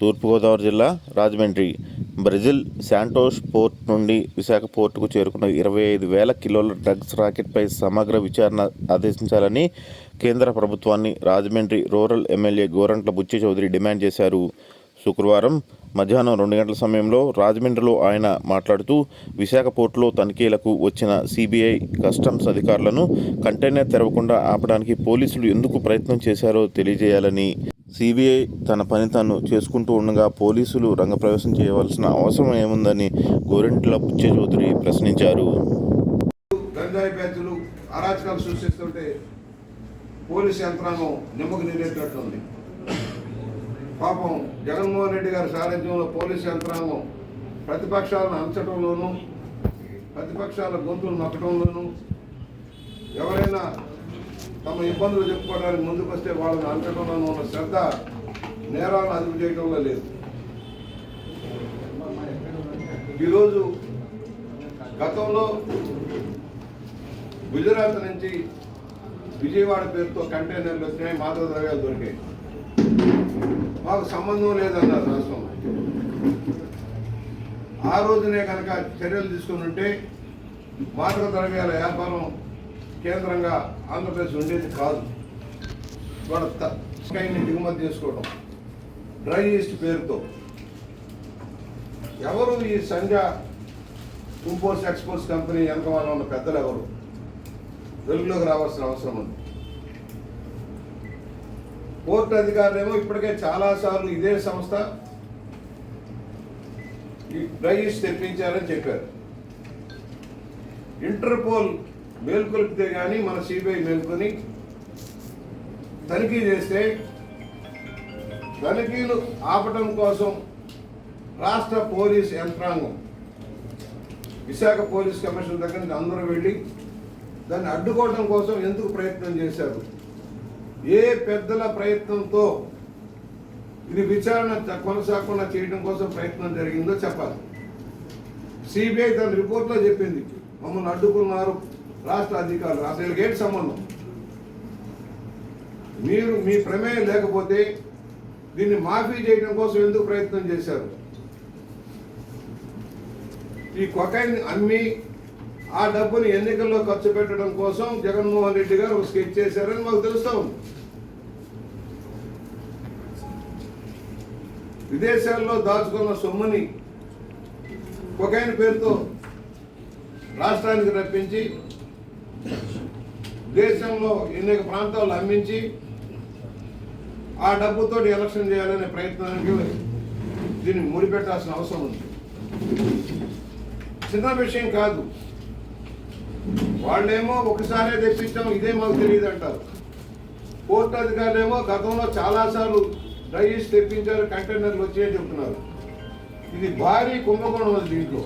తూర్పుగోదావరి జిల్లా Rajahmundry Brazil శాంటోష్ port నుండి విశాఖ పోర్టుకు చేరుకున్న ఇరవై ఐదు వేల కిలోల డ్రగ్స్ రాకెట్పై సమగ్ర విచారణ ఆదేశించాలని కేంద్ర ప్రభుత్వాన్ని Rajahmundry rural MLA Gorantla Butchi Chowdary demand చేశారు. శుక్రవారం మధ్యాహ్నం రెండు గంటల సమయంలో రాజమండ్రిలో ఆయన మాట్లాడుతూ విశాఖ పోర్టులో తనిఖీలకు వచ్చిన సిబిఐ కస్టమ్స్ అధికారులను కంటైనర్ తెరవకుండా ఆపడానికి పోలీసులు ఎందుకు ప్రయత్నం చేశారో తెలియజేయాలని సిబిఐ తన పని తాను చేసుకుంటూ ఉండగా పోలీసులు రంగప్రవేశం చేయవలసిన అవసరం ఏముందని గోరెంట్ల పుచ్చే చౌదరి ప్రశ్నించారు. గంజాయి బ్యాచ్లు అరాచకాలు సృష్టిస్తుంటే పోలీస్ యంత్రాంగం నిమ్మకు ఉంది పాపం జగన్మోహన్ రెడ్డి గారి సారథ్యంలో పోలీస్ యంత్రాంగం ప్రతిపక్షాలను అంచడంలోనూ ప్రతిపక్షాల గొంతులు నొక్కడంలోనూ ఎవరైనా తమ ఇబ్బందులు చెప్పుకోవడానికి ముందుకు వస్తే వాళ్ళని అంచడంలోనూ ఉన్న శ్రద్ధ నేరాలను అదుపు చేయడంలో లేదు. ఈరోజు గతంలో గుజరాత్ నుంచి విజయవాడ పేరుతో కంటైనర్లు వచ్చినాయి మాదక ద్రవ్యాలు దొరికాయి. మాకు సంబంధం లేదన్నారు రాష్ట్రంలో. ఆ రోజునే కనుక చర్యలు తీసుకుని ఉంటే మాదక ద్రవ్యాల వ్యాపారం కేంద్రంగా ఆంధ్రప్రదేశ్ ఉండేది కాదు. ఇవాళ స్కైని దిగుమతి చేసుకోవడం. డ్రై ఈస్ట్ పేరుతో. ఎవరు ఈ సంఘ ఇంపోర్ట్స్ ఎక్స్పోర్ట్స్ కంపెనీ వెనక వాళ్ళు ఉన్న పెద్దలు ఎవరు వెలుగులోకి రావాల్సిన అవసరం ఉంది. పోర్ట్ అధికారులేమో ఇప్పటికే చాలాసార్లు ఇదే సంస్థ ఈ ఈస్ట్ తెప్పించారని చెప్పారు. ఇంటర్పోల్ మేల్కొల్పితే కానీ మన సిబిఐ మేల్కొని తనిఖీ చేస్తే తనిఖీలు ఆపటం కోసం రాష్ట్ర పోలీస్ యంత్రాంగం విశాఖ పోలీస్ కమిషన్ దగ్గర నుంచి అందరూ వెళ్ళి దాన్ని అడ్డుకోవడం కోసం ఎందుకు ప్రయత్నం చేశారు? ఏ పెద్దల ప్రయత్నంతో ఇది విచారణ కొనసాగకుండా చేయడం కోసం ప్రయత్నం జరిగిందో చెప్పాలి. సిబిఐ తన రిపోర్ట్లో చెప్పింది మమ్మల్ని అడ్డుకున్నారు. రాష్ట్ర అధికారులు అసలు వీళ్ళకి ఏంటి సంబంధం? మీరు మీ ప్రమేయం లేకపోతే దీన్ని మాఫీ చేయడం కోసం ఎందుకు ప్రయత్నం చేశారు? ఈ కొకైన్ అమ్మి ఆ డబ్బుని ఎన్నికల్లో ఖర్చు పెట్టడం కోసం జగన్మోహన్ రెడ్డి గారు ఒక స్కెచ్ చేశారని మాకు తెలుస్తా ఉంది. విదేశాల్లో దాచుకున్న సొమ్ముని కొకైన్ పేరుతో రాష్ట్రానికి రప్పించి దేశంలో ఎన్నిక ప్రాంతాల్లో అమ్మించి ఆ డబ్బుతో ఎలక్షన్ చేయాలనే ప్రయత్నానికి దీన్ని ముడిపెట్టాల్సిన అవసరం ఉంది. చిన్న విషయం కాదు. వాళ్ళేమో ఒకసారే తెప్పించాం ఇదే మాకు తెలియదు అంటారు కోర్టు అధికారులేమో గతంలో చాలాసార్లు డ్రైస్ తెప్పించారు కంటైనర్లు వచ్చాయని చెప్తున్నారు. ఇది భారీ కుంభకోణం ఉంది దీంట్లో.